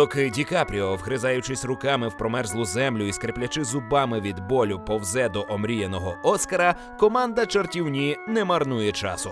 Доки Ді Капріо, вгризаючись руками в промерзлу землю і скриплячи зубами від болю, повзе до омріяного Оскара, команда чортівні не марнує часу.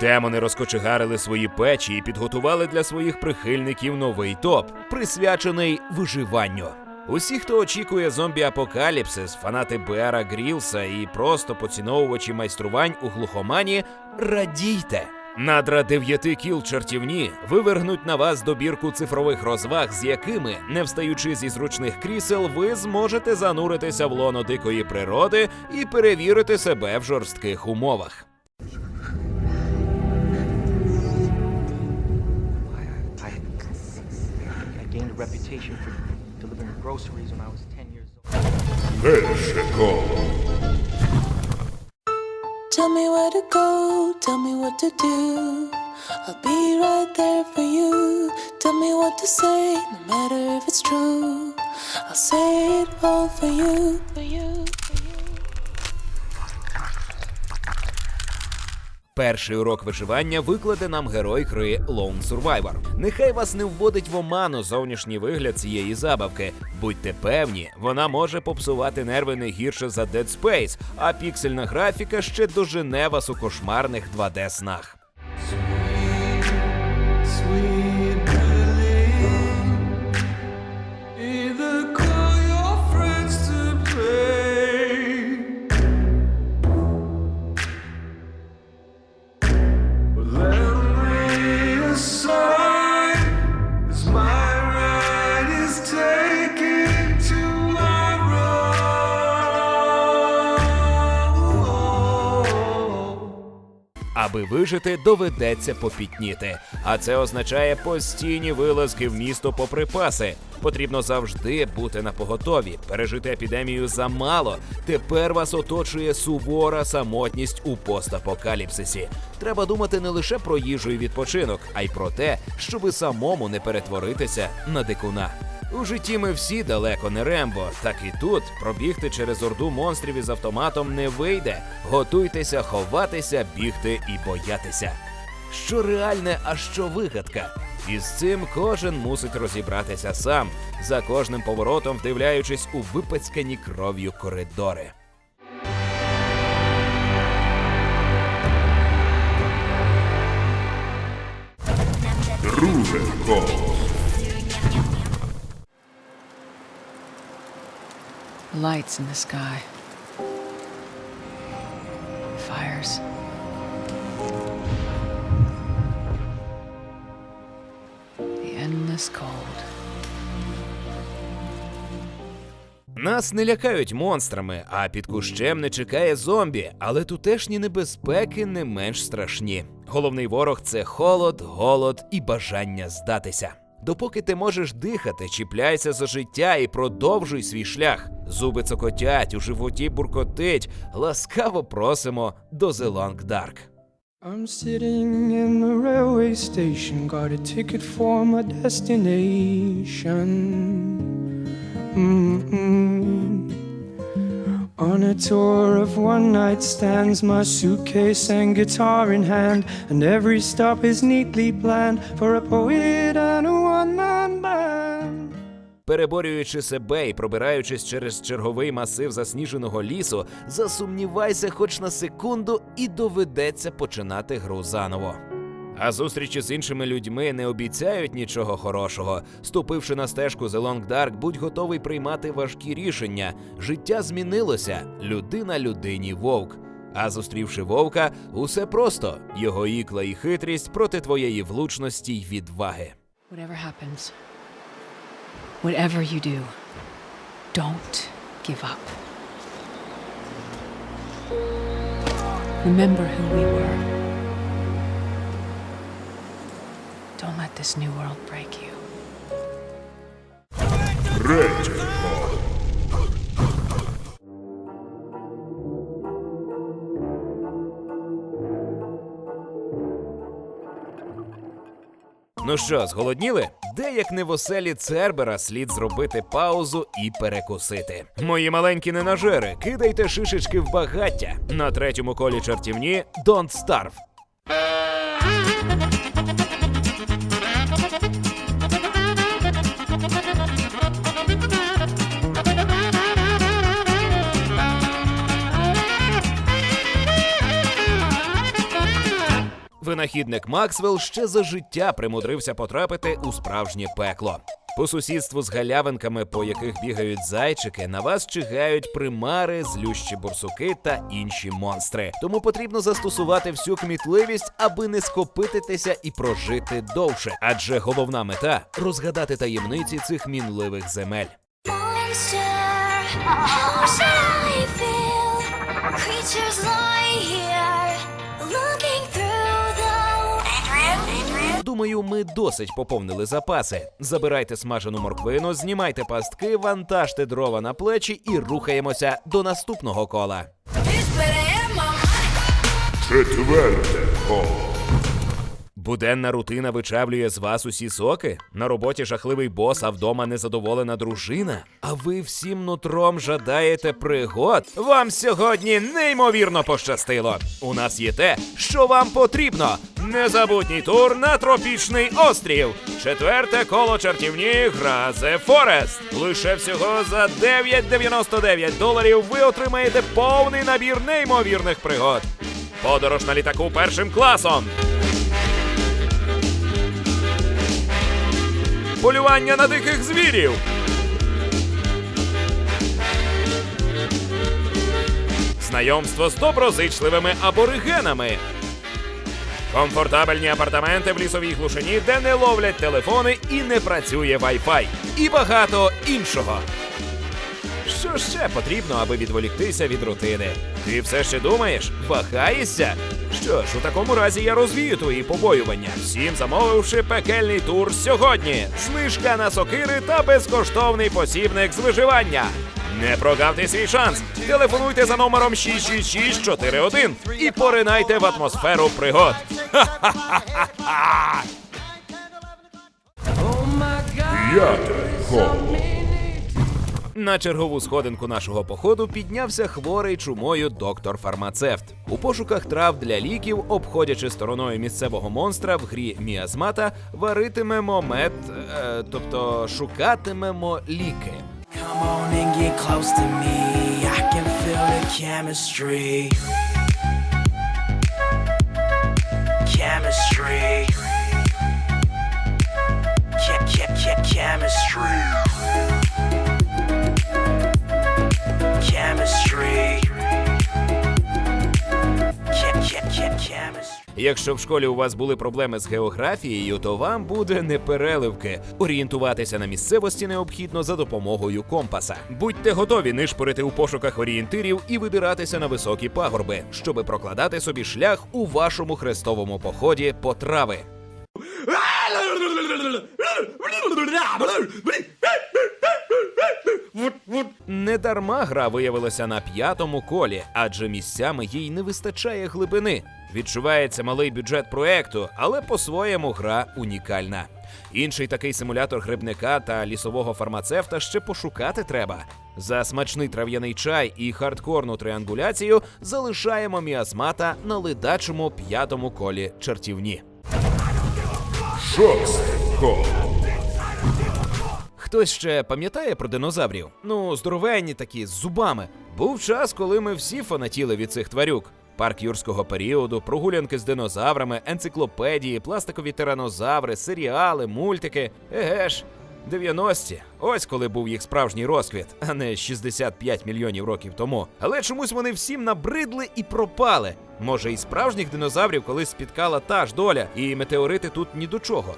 Демони розкочегарили свої печі і підготували для своїх прихильників новий топ, присвячений виживанню. Усі, хто очікує зомбі-апокаліпсис, фанати Беара Грілса і просто поціновувачі майструвань у глухомані, радійте! Надра дев'яти кіл чертівні вивергнуть на вас добірку цифрових розваг, з якими, не встаючи зі зручних крісел, ви зможете зануритися в лоно дикої природи і перевірити себе в жорстких умовах. I, I Tell me where to go, tell me what to do. I'll be right there for you. Tell me what to say, no matter if it's true. I'll say it all for you, for you, Перший урок виживання викладе нам герой гри Lone Survivor. Нехай вас не вводить в оману зовнішній вигляд цієї забавки. Будьте певні, вона може попсувати нерви не гірше за Dead Space, а піксельна графіка ще дожене вас у кошмарних 2D снах. Вижити, доведеться попітніти. А це означає постійні вилазки в місто по припаси. Потрібно завжди бути на поготові. Пережити епідемію замало. Тепер вас оточує сувора самотність у постапокаліпсисі. Треба думати не лише про їжу і відпочинок, а й про те, щоби самому не перетворитися на дикуна. У житті ми всі далеко не Рембо, так і тут пробігти через орду монстрів із автоматом не вийде. Готуйтеся ховатися, бігти і боятися. Що реальне, а що вигадка? І з цим кожен мусить розібратися сам, за кожним поворотом вдивляючись у випацькані кров'ю коридори. Друге Lights in the sky. Fires. Нас не лякають монстрами, а під кущем не чекає зомбі, але тутешні небезпеки не менш страшні. Головний ворог це холод, голод і бажання здатися. Допоки ти можеш дихати, чіпляйся за життя і продовжуй свій шлях. Зуби цокотять, у животі буркотить. Ласкаво просимо до The Long Dark. I'm sitting in the railway station, got a ticket for my destination. Mm-mm. On a tour of one night stands, my suitcase and guitar in hand, and every stop is neatly planned for a poet and a. Переборюючи себе і пробираючись через черговий масив засніженого лісу, засумнівайся хоч на секунду, і доведеться починати гру заново. А зустрічі з іншими людьми не обіцяють нічого хорошого. Ступивши на стежку The Long Dark, будь готовий приймати важкі рішення. Життя змінилося, людина людині вовк. А зустрівши вовка, усе просто його ікла і хитрість проти твоєї влучності й відваги. Whatever happens, Whatever you do, don't give up. Remember who we were. Don't let this new world break you. Red. Ну що, зголодніли? Де як не в оселі Цербера слід зробити паузу і перекусити. Мої маленькі ненажери, кидайте шишечки в багаття. На третьому колі чартівні Don't Starve. Винахідник Максвелл ще за життя примудрився потрапити у справжнє пекло. По сусідству з галявинками, по яких бігають зайчики, на вас чигають примари, злющі бурсуки та інші монстри. Тому потрібно застосувати всю кмітливість, аби не скопититися і прожити довше. Адже головна мета розгадати таємниці цих мінливих земель. Creatures lie here, Думаю, ми досить поповнили запаси. Забирайте смажену морквину, знімайте пастки, вантажте дрова на плечі і рухаємося до наступного кола. Четверте коло. Буденна рутина вичавлює з вас усі соки. На роботі жахливий бос, а вдома незадоволена дружина. А ви всім нутром жадаєте пригод. Вам сьогодні неймовірно пощастило. У нас є те, що вам потрібно. Незабутній тур на тропічний острів. Четверте коло чартівні гра The Forest. Лише всього за 9,99 доларів ви отримаєте повний набір неймовірних пригод. Подорож на літаку першим класом. Полювання на диких звірів. Знайомство з доброзичливими аборигенами. Комфортабельні апартаменти в лісовій глушині, де не ловлять телефони і не працює Wi-Fi. І багато іншого. Що ще потрібно, аби відволіктися від рутини? Ти все ще думаєш? Вагаєшся? Що ж, у такому разі я розвію твої побоювання, всім замовивши пекельний тур сьогодні. Знижка на сокири та безкоштовний посібник з виживання. Не прогавте свій шанс. Телефонуйте за номером 66641 і поринайте в атмосферу пригод. П'яте коло. На чергову сходинку нашого походу піднявся хворий чумою доктор-фармацевт. У пошуках трав для ліків, обходячи стороною місцевого монстра в грі Міазмата, варитимемо мед, е, тобто шукатимемо ліки. Come on and get close to me. I can feel the chemistry. Chemistry. Якщо в школі у вас були проблеми з географією, то вам буде не переливки. Орієнтуватися на місцевості необхідно за допомогою компаса. Будьте готові нишпорити у пошуках орієнтирів і вибиратися на високі пагорби, щоби прокладати собі шлях у вашому хрестовому поході по трави. Недарма гра виявилася на п'ятому колі, адже місцями їй не вистачає глибини. Відчувається малий бюджет проекту, але по-своєму гра унікальна. Інший такий симулятор грибника та лісового фармацевта ще пошукати треба. За смачний трав'яний чай і хардкорну триангуляцію залишаємо міасмата на ледачому п'ятому колі чертівні. Шосте. Хтось ще пам'ятає про динозаврів? Ну, здоровенні такі, з зубами. Був час, коли ми всі фанатіли від цих тварюк. Парк юрського періоду, прогулянки з динозаврами, енциклопедії, пластикові тиранозаври, серіали, мультики. Еге ж, 90-ті. Ось коли був їх справжній розквіт, а не 65 мільйонів років тому. Але чомусь вони всім набридли і пропали. Може, і справжніх динозаврів колись спіткала та ж доля, і метеорити тут ні до чого.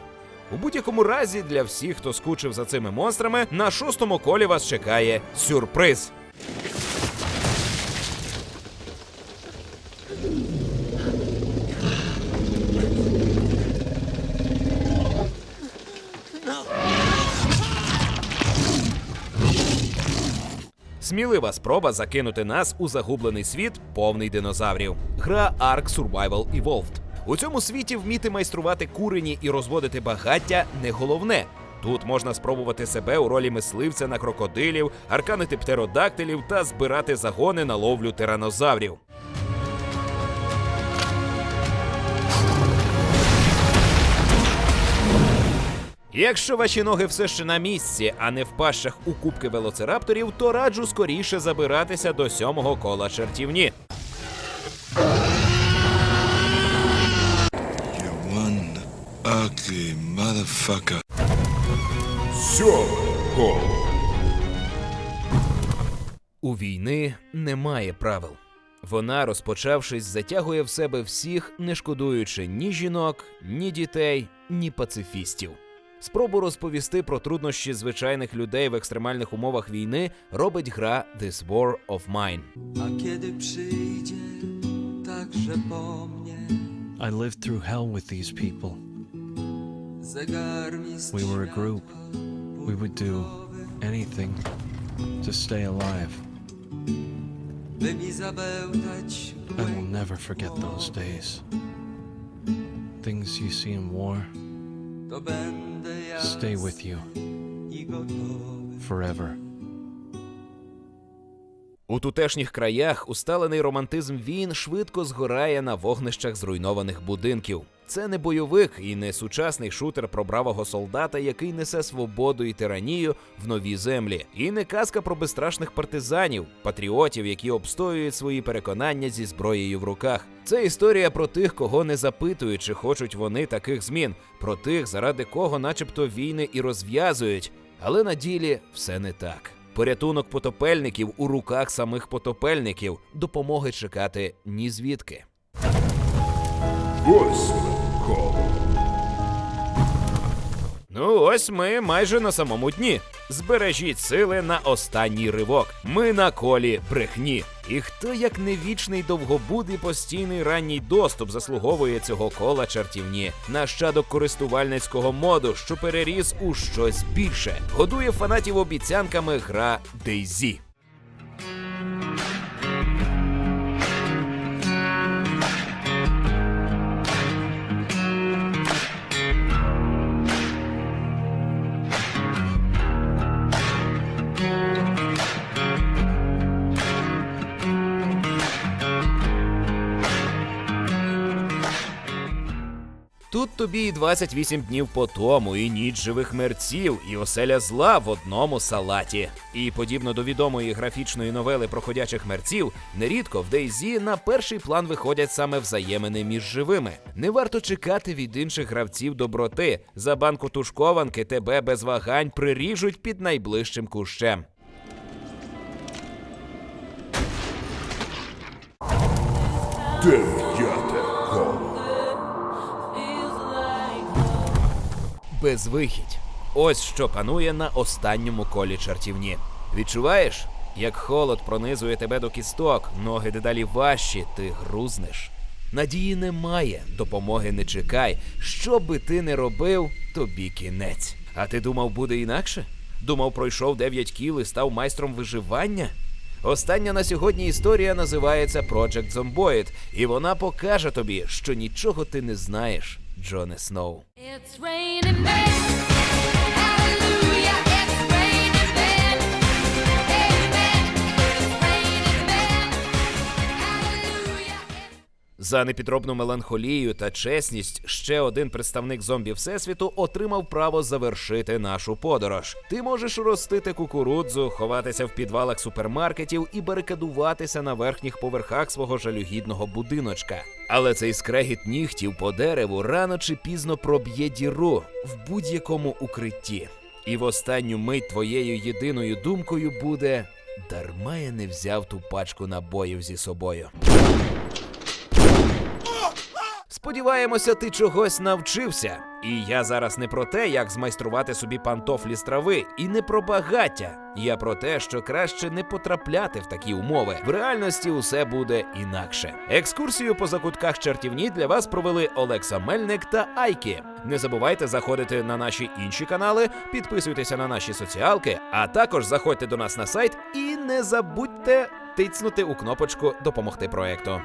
У будь-якому разі, для всіх, хто скучив за цими монстрами, на шостому колі вас чекає сюрприз. Смілива спроба закинути нас у загублений світ, повний динозаврів. Гра Ark Survival Evolved. У цьому світі вміти майструвати курені і розводити багаття не головне. Тут можна спробувати себе у ролі мисливця на крокодилів, арканити птеродактилів та збирати загони на ловлю тиранозаврів. Якщо ваші ноги все ще на місці, а не в пащах у кубки велоцирапторів, то раджу скоріше забиратися до сьомого кола чертівні. One ugly motherfucker. Сьоме коло. У війни немає правил. Вона, розпочавшись, затягує в себе всіх, не шкодуючи ні жінок, ні дітей, ні пацифістів. Спробу розповісти про труднощі звичайних людей в екстремальних умовах війни робить гра This War of Mine. A kiedy przyjdzie także po mnie I lived through hell with these people. We were a group. We would do anything to stay alive. I will never forget those days. Things you see in war stay with you forever. У тутешніх краях усталений романтизм війн швидко згорає на вогнищах зруйнованих будинків. Це не бойовик і не сучасний шутер про бравого солдата, який несе свободу і тиранію в нові землі, і не казка про безстрашних партизанів, патріотів, які обстоюють свої переконання зі зброєю в руках. Це історія про тих, кого не запитують, чи хочуть вони таких змін, про тих, заради кого, начебто, війни і розв'язують, але на ділі все не так. Порятунок потопельників у руках самих потопельників допомоги чекати ні звідки. Восьме коло. Ну, ось ми майже на самому дні. Збережіть сили на останній ривок. Ми на колі брехні. І хто як не вічний довгобуд і постійний ранній доступ заслуговує цього кола чартівні, нащадок користувальницького моду, що переріс у щось більше, годує фанатів обіцянками гра DayZ. Тобі і 28 днів по тому, і ніч живих мерців, і оселя зла в одному салаті. І подібно до відомої графічної новели про ходячих мерців, нерідко в Дейзі на перший план виходять саме взаємини між живими. Не варто чекати від інших гравців доброти. За банку тушкованки тебе без вагань приріжуть під найближчим кущем. Дев'яте Безвихідь. Ось що панує на останньому колі чартівні. Відчуваєш, як холод пронизує тебе до кісток, ноги дедалі важчі, ти грузнеш. Надії немає, допомоги не чекай. Що би ти не робив, тобі кінець. А ти думав, буде інакше? Думав, пройшов 9 кіл і став майстром виживання? Остання на сьогодні історія називається Project Zomboid, і вона покаже тобі, що нічого ти не знаєш, Джоне Сноу. It's raining men. За непідробну меланхолію та чесність ще один представник зомбі всесвіту отримав право завершити нашу подорож. Ти можеш ростити кукурудзу, ховатися в підвалах супермаркетів і барикадуватися на верхніх поверхах свого жалюгідного будиночка. Але цей скрегіт нігтів по дереву рано чи пізно проб'є діру в будь-якому укритті. І в останню мить твоєю єдиною думкою буде: дарма я не взяв ту пачку набоїв зі собою. Сподіваємося, ти чогось навчився. І я зараз не про те, як змайструвати собі пантофлі з трави, і не про багаття. Я про те, що краще не потрапляти в такі умови. В реальності усе буде інакше. Екскурсію по закутках чартівні для вас провели Олекса Мельник та Айкі. Не забувайте заходити на наші інші канали, підписуйтеся на наші соціалки, а також заходьте до нас на сайт і не забудьте тицнути у кнопочку Допомогти проекту.